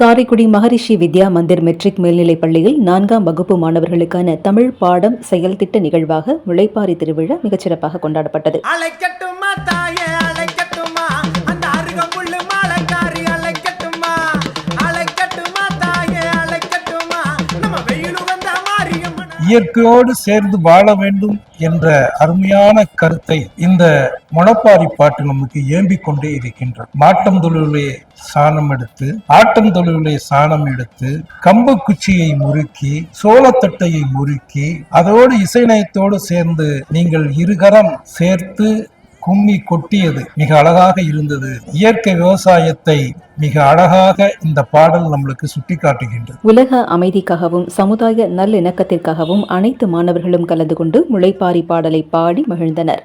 Karaikudi Maharishi Vidya Mandir matric மேல்நிலைப் பள்ளியில் நான்காம் வகுப்பு மாணவர்களுக்கான தமிழ் பாடம் செயல்திட்ட நிகழ்வாக முளைப்பாரி திருவிழா மிகச்சிறப்பாக கொண்டாடப்பட்டது. இயற்கையோடு சேர்ந்து வாழ வேண்டும் என்ற அருமையான கருத்தை இந்த முளப்பாரி பாட்டு நமக்கு ஏம்பிக் கொண்டே இருக்கின்றது மாட்டம் தொழிலே சாணம் எடுத்து ஆட்டம் தொழிலே சாணம் எடுத்து கம்பு குச்சியை முறுக்கி சோளத்தட்டையை முறுக்கி அதோடு இசைநயத்தோடு சேர்ந்து நீங்கள் இருகரம் சேர்த்து கும்மி கொட்டியது மிக அழகாக இருந்தது. இயற்கை விவசாயத்தை மிக அழகாக இந்த பாடல் நம்மளுக்கு சுட்டி காட்டுகின்றது உலக அமைதிக்காகவும் சமுதாய நல்லிணக்கத்திற்காகவும் அனைத்து மாணவர்களும் கலந்து கொண்டு முளைப்பாரி பாடலை பாடி மகிழ்ந்தனர்.